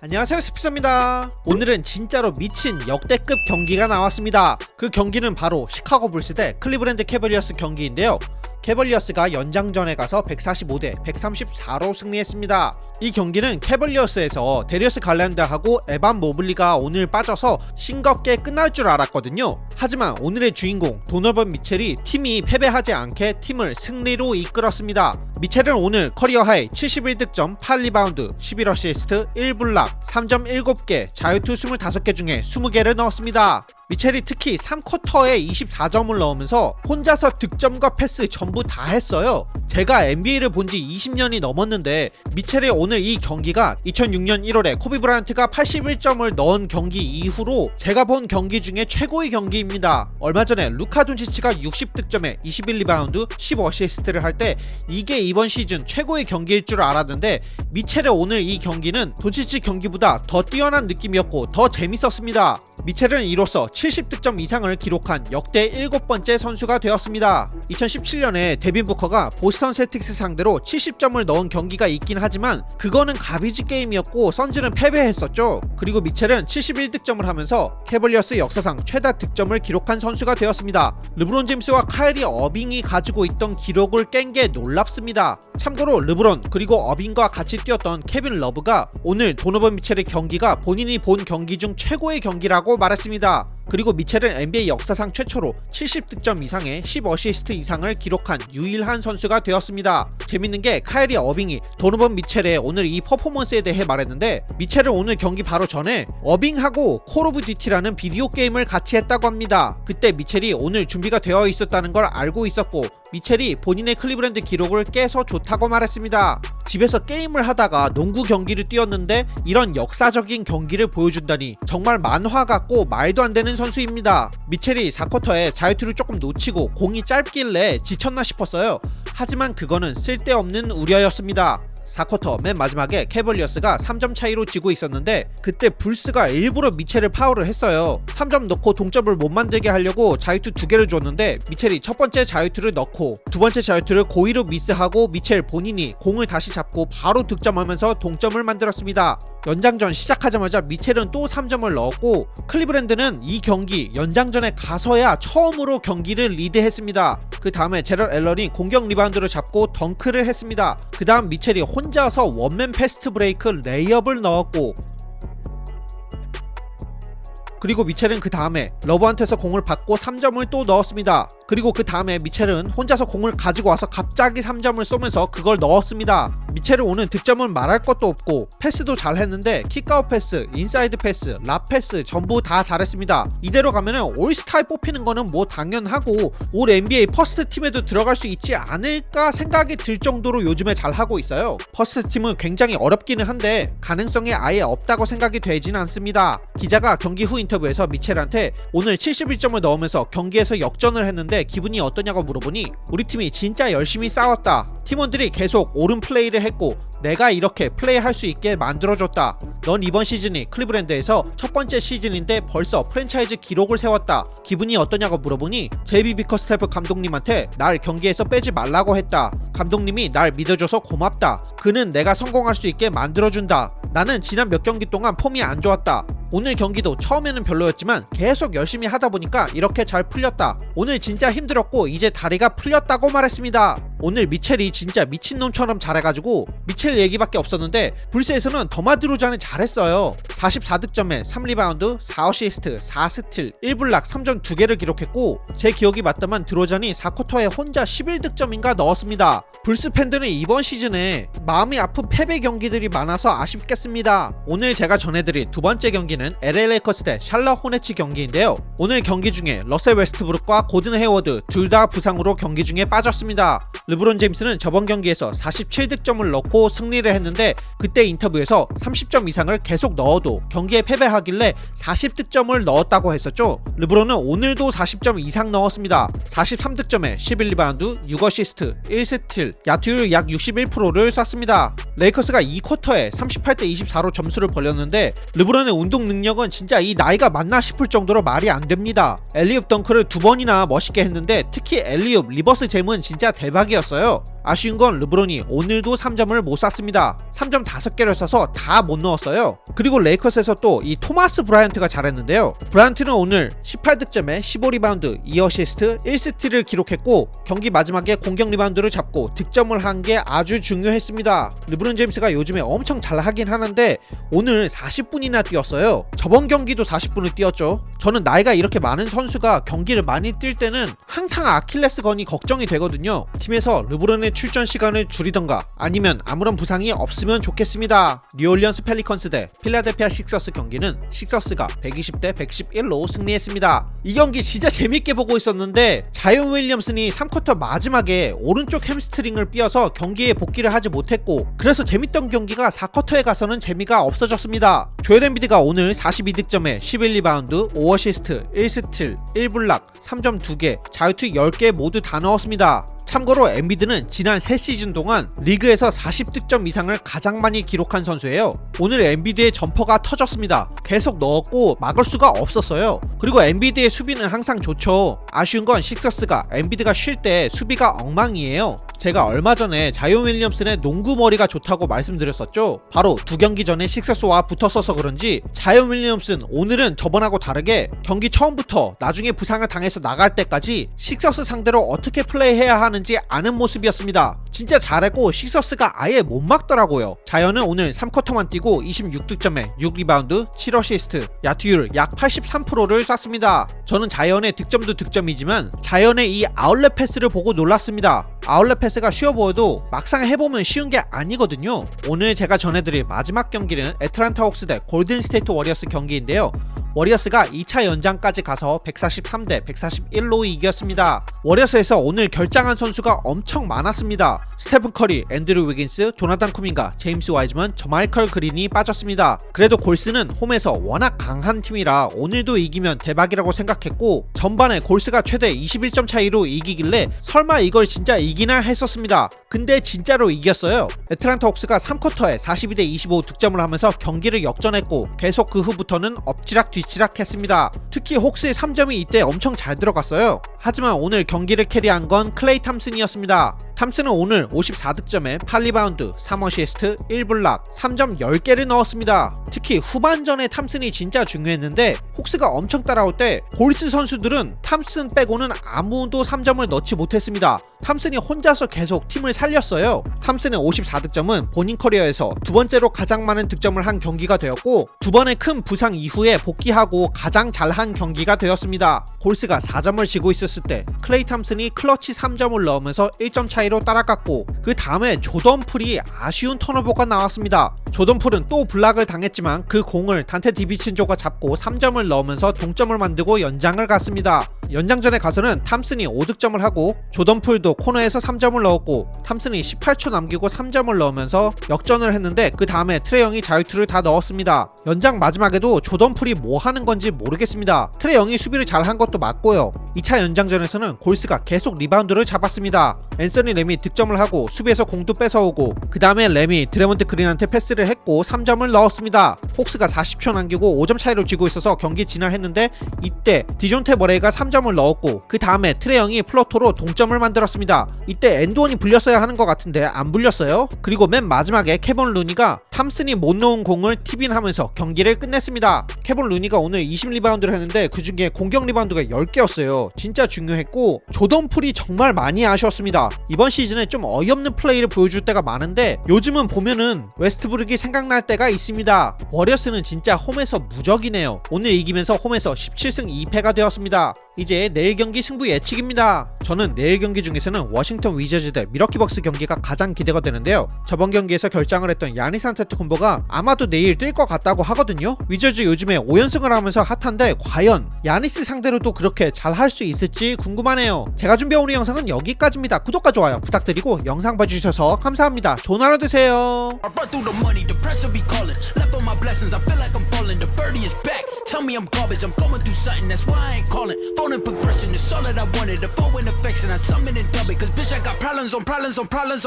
안녕하세요 스피서입니다. 오늘은 진짜로 미친 역대급 경기가 나왔습니다. 그 경기는 바로 시카고 불스 대 클리브랜드 캐벌리어스 경기인데요 캐벌리어스가 연장전에 가서 145대 134로 승리했습니다. 이 경기는 캐벌리어스에서 데리어스 갈란드하고 에반 모블리가 오늘 빠져서 싱겁게 끝날 줄 알았거든요. 하지만 오늘의 주인공 도너번 미첼이 팀이 패배하지 않게 팀을 승리로 이끌었습니다. 미첼은 오늘 커리어 하이 71득점 8리바운드 11어시스트 1블락 3점 7개 자유투 25개 중에 20개를 넣었습니다. 미첼이 특히 3쿼터에 24점을 넣으면서 혼자서 득점과 패스 전부 다 했어요. 제가 NBA를 본 지 20년이 넘었는데 미첼의 오늘 이 경기가 2006년 1월에 코비 브라이언트가 81점을 넣은 경기 이후로 제가 본 경기 중에 최고의 경기입니다. 얼마 전에 루카 돈치치가 60득점에 21리바운드 10어시스트를 할 때 이게 이번 시즌 최고의 경기일 줄 알았는데 미첼의 오늘 이 경기는 돈치치 경기보다 더 뛰어난 느낌이었고 더 재밌었습니다. 미첼은 이로써 70득점 이상을 기록한 역대 7번째 선수가 되었습니다. 2017년에 데빈 부커가 보스턴 셀틱스 상대로 70점을 넣은 경기가 있긴 하지만 그거는 가비지 게임이었고 선즈는 패배했었죠. 그리고 미첼은 71득점을 하면서 캐벌리어스 역사상 최다 득점을 기록한 선수가 되었습니다. 르브론 제임스와 카이리 어빙이 가지고 있던 기록을 깬 게 놀랍습니다. 참고로 르브론 그리고 어빙과 같이 뛰었던 케빈 러브가 오늘 도노번 미첼의 경기가 본인이 본 경기 중 최고의 경기라고 말했습니다. 그리고 미첼은 NBA 역사상 최초로 70득점 이상의 10어시스트 이상을 기록한 유일한 선수가 되었습니다. 재밌는 게 카이리 어빙이 도노번 미첼의 오늘 이 퍼포먼스에 대해 말했는데 미첼은 오늘 경기 바로 전에 어빙하고 콜 오브 듀티라는 비디오 게임을 같이 했다고 합니다. 그때 미첼이 오늘 준비가 되어 있었다는 걸 알고 있었고 미첼이 본인의 클리브랜드 기록을 깨서 좋다고 말했습니다. 집에서 게임을 하다가 농구 경기를 뛰었는데 이런 역사적인 경기를 보여준다니 정말 만화 같고 말도 안 되는 선수입니다. 미첼이 4쿼터에 자유투를 조금 놓치고 공이 짧길래 지쳤나 싶었어요. 하지만 그거는 쓸데없는 우려였습니다. 4쿼터 맨 마지막에 캐벌리어스가 3점 차이로 지고 있었는데 그때 불스가 일부러 미첼을 파울을 했어요. 3점 넣고 동점을 못 만들게 하려고 자유투 두 개를 줬는데 미첼이 첫 번째 자유투를 넣고 두 번째 자유투를 고의로 미스하고 미첼 본인이 공을 다시 잡고 바로 득점하면서 동점을 만들었습니다. 연장전 시작하자마자 미첼은 또 3점을 넣었고 클리브랜드는 이 경기 연장전에 가서야 처음으로 경기를 리드했습니다. 그 다음에 제럴 앨런이 공격 리바운드를 잡고 덩크를 했습니다. 그 다음 미첼이 혼자서 원맨 패스트 브레이크 레이업을 넣었고 그리고 미첼은 그 다음에 러브한테서 공을 받고 3점을 또 넣었습니다. 그리고 그 다음에 미첼은 혼자서 공을 가지고 와서 갑자기 3점을 쏘면서 그걸 넣었습니다. 미첼은 오늘 득점은 말할 것도 없고 패스도 잘 했는데 킥아웃 패스, 인사이드 패스, 랍 패스 전부 다 잘했습니다. 이대로 가면은 올스타에 뽑히는 거는 뭐 당연하고 올 NBA 퍼스트 팀에도 들어갈 수 있지 않을까 생각이 들 정도로 요즘에 잘 하고 있어요. 퍼스트 팀은 굉장히 어렵기는 한데 가능성이 아예 없다고 생각이 되진 않습니다. 기자가 경기 후인 터뷰에서 미첼한테 오늘 71점을 넣으면서 경기에서 역전을 했는데 기분이 어떠냐고 물어보니 우리 팀이 진짜 열심히 싸웠다. 팀원들이 계속 옳은 플레이를 했고 내가 이렇게 플레이할 수 있게 만들어줬다. 넌 이번 시즌이 클리브랜드에서 첫 번째 시즌인데 벌써 프랜차이즈 기록을 세웠다. 기분이 어떠냐고 물어보니 제비 비커스테프 감독님한테 날 경기에서 빼지 말라고 했다. 감독님이 날 믿어줘서 고맙다. 그는 내가 성공할 수 있게 만들어준다. 나는 지난 몇 경기 동안 폼이 안 좋았다. 오늘 경기도 처음에는 별로였지만 계속 열심히 하다 보니까 이렇게 잘 풀렸다. 오늘 진짜 힘들었고 이제 다리가 풀렸다고 말했습니다. 오늘 미첼이 진짜 미친놈처럼 잘해가지고 미첼 얘기밖에 없었는데 불스에서는 더마드로잔이 잘했어요. 44득점에 3리바운드, 4어시스트, 4스틸, 1블락, 3점 2개를 기록했고 제 기억이 맞다면 드로잔이 4쿼터에 혼자 11득점인가 넣었습니다. 불스 팬들은 이번 시즌에 마음이 아픈 패배 경기들이 많아서 아쉽겠습니다. 오늘 제가 전해드릴 두 번째 경기는 LA 레이커스 대 샬럿 호네츠 경기인데요. 오늘 경기 중에 러셀 웨스트브룩과 고든 헤워드 둘 다 부상으로 경기 중에 빠졌습니다. 르브론 제임스는 저번 경기에서 47득점을 넣고 승리를 했는데 그때 인터뷰에서 30점 이상을 계속 넣어도 경기에 패배하길래 40득점을 넣었다고 했었죠. 르브론은 오늘도 40점 이상 넣었습니다. 43득점에 11리바운드, 6어시스트, 1스틸, 야투율 약 61%를 쐈습니다. 레이커스가 2쿼터에 38대 24로 점수를 벌렸는데 르브론의 운동 능력은 진짜 이 나이가 맞나 싶을 정도로 말이 안 됩니다. 엘리웁 덩크를 두 번이나 멋있게 했는데 특히 엘리웁 리버스 잼은 진짜 대박 이었어요. 아쉬운 건 르브론이 오늘도 3점을 못 쐈습니다. 3점 5개를 쏴서 다 못 넣었어요. 그리고 레이커스에서 또 이 토마스 브라이언트가 잘했는데요. 브라이언트는 오늘 18득점에 15리바운드, 2어시스트, 1스틸을 기록했고 경기 마지막에 공격 리바운드를 잡고 득점을 한 게 아주 중요했습니다. 르브론 제임스가 요즘에 엄청 잘 하긴 하는데 오늘 40분이나 뛰었어요. 저번 경기도 40분을 뛰었죠. 저는 나이가 이렇게 많은 선수가 경기를 많이 뛸 때는 항상 아킬레스 건이 걱정이 되거든요. 팀에서 르브론의 출전 시간을 줄이던가 아니면 아무런 부상이 없으면 좋겠습니다. 뉴올리언스 펠리컨스 대 필라델피아 식서스 경기는 식서스가 120대 111로 승리했습니다. 이 경기 진짜 재밌게 보고 있었는데 자이언 윌리엄슨이 3쿼터 마지막에 오른쪽 햄스트링을 삐어서 경기에 복귀를 하지 못했고 그래서 재밌던 경기가 4쿼터에 가서는 재미가 없어졌습니다. 조엘 엠비드가 오늘 42득점에 11리바운드, 5어시스트, 1스틸, 1블락, 3점 2개, 자유투 10개 모두 다 넣었습니다. 참고로 엠비드는 지난 3시즌 동안 리그에서 40득점 이상을 가장 많이 기록한 선수예요. 오늘 엠비드의 점퍼가 터졌습니다. 계속 넣었고 막을 수가 없었어요. 그리고 엠비드의 수비는 항상 좋죠. 아쉬운 건 식서스가 엠비드가 쉴 때 수비가 엉망이에요. 제가 얼마 전에 자이온 윌리엄슨의 농구 머리가 좋다고 말씀드렸었죠. 바로 두 경기 전에 식서스와 붙었어서 그런지 자이온 윌리엄슨 오늘은 저번하고 다르게 경기 처음부터 나중에 부상을 당해서 나갈 때까지 식서스 상대로 어떻게 플레이해야 하는지 아는 모습이었습니다. 진짜 잘했고 식서스가 아예 못 막더라고요. 자이언은 오늘 3쿼터만 뛰고 26득점에 6리바운드, 7어시스트, 야투율 약 83%를 쐈습니다. 저는 자이언의 득점도 득점 이지만 자이언의 이 아울렛 패스를 보고 놀랐습니다. 아울렛 패스가 쉬워 보여도 막상 해보면 쉬운 게 아니거든요. 오늘 제가 전해드릴 마지막 경기는 애틀란타 옥스 대 골든 스테이트 워리어스 경기인데요. 워리어스가 2차 연장까지 가서 143대 141로 이겼습니다. 워리어스에서 오늘 결장한 선수가 엄청 많았습니다. 스테픈 커리, 앤드류 위긴스, 조나단 쿠민가, 제임스 와이즈먼, 저마이컬 그린이 빠졌습니다. 그래도 골스는 홈에서 워낙 강한 팀이라 오늘도 이기면 대박이라고 생각했고 전반에 골스가 최대 21점 차이로 이기길래 설마 이걸 진짜 이기나 했었습니다. 근데 진짜로 이겼어요. 애틀란타 옥스가 3쿼터에 42대 25 득점을 하면서 경기를 역전했고 계속 그 후부터는 엎치락 뒤 치락 했습니다. 특히 옥스의 3점이 이때 엄청 잘 들어갔어요. 하지만 오늘 경기를 캐리한 건 클레이 탐슨이었습니다. 탐슨은 오늘 54득점에 8리바운드, 3어시스트, 1블락, 3점 10개를 넣었습니다. 특히 후반전에 탐슨이 진짜 중요했는데 혹스가 엄청 따라올 때 골스 선수들은 탐슨 빼고는 아무도 3점을 넣지 못했습니다. 탐슨이 혼자서 계속 팀을 살렸어요. 탐슨의 54득점은 본인 커리어에서 두 번째로 가장 많은 득점을 한 경기가 되었고 두 번의 큰 부상 이후에 복귀하고 가장 잘한 경기가 되었습니다. 골스가 4점을 지고 있었을 때 클레이 탐슨이 클러치 3점을 넣으면서 1점 차이 로 따라갔고 그 다음에 조던 풀이 아쉬운 턴오버가 나왔습니다. 조던 풀은 또 블락을 당했지만 그 공을 단테 디비친조가 잡고 3점을 넣으면서 동점을 만들고 연장을 갔습니다. 연장전에 가서는 탐슨이 5득점을 하고 조던 풀도 코너에서 3점을 넣었고 탐슨이 18초 남기고 3점을 넣으면서 역전을 했는데 그 다음에 트레영이 자유투를 다 넣었습니다. 연장 마지막에도 조던 풀이 뭐 하는 건지 모르겠습니다. 트레영이 수비를 잘 한 것도 맞고요. 2차 연장전에서는 골스가 계속 리바운드를 잡았습니다. 앤서니 램이 득점을 하고 수비에서 공도 뺏어오고 그 다음에 램이 드레몬드 그린한테 패스를 했고 3점을 넣었습니다. 폭스가 40초 남기고 5점 차이로 지고 있어서 경기 진화했는데 이때 디존테 머레이가 3점 을 넣었고 그 다음에 트레영이 플로토로 동점을 만들었습니다. 이때 엔드원이 불렸어야 하는 것 같은데 안 불렸어요. 그리고 맨 마지막에 케본 루니가 탐슨이 못 넣은 공을 티빈 하면서 경기를 끝냈습니다. 케본 루니가 오늘 20리바운드를 했는데 그 중에 공격 리바운드가 10개였어요. 진짜 중요했고 조던 풀이 정말 많이 아쉬웠습니다. 이번 시즌에 좀 어이없는 플레이를 보여줄 때가 많은데 요즘은 보면은 웨스트브룩이 생각날 때가 있습니다. 워리어스는 진짜 홈에서 무적이네요. 오늘 이기면서 홈에서 17승 2패가 되었습니다. 이제 내일 경기 승부 예측입니다. 저는 내일 경기 중에서는 워싱턴 위저즈 대 미러키 벅스 경기가 가장 기대가 되는데요. 저번 경기에서 결장을 했던 야니 스 안테토쿤보가 아마도 내일 뛸것 같다고 하거든요. 위저즈 요즘에 5연승을 하면서 핫한데 과연 야니스 상대로 도 그렇게 잘 할 수 있을지 궁금하네요. 제가 준비한 오늘 영상은 여기까지입니다. 구독과 좋아요 부탁드리고 영상 봐주셔서 감사합니다. 좋은 하루 되세요. Tell me I'm garbage, I'm going through something, that's why I ain't calling. Phone and progression is all that I wanted. The phone and affection, I summon and dub it. Cause bitch, I got problems on problems on problems on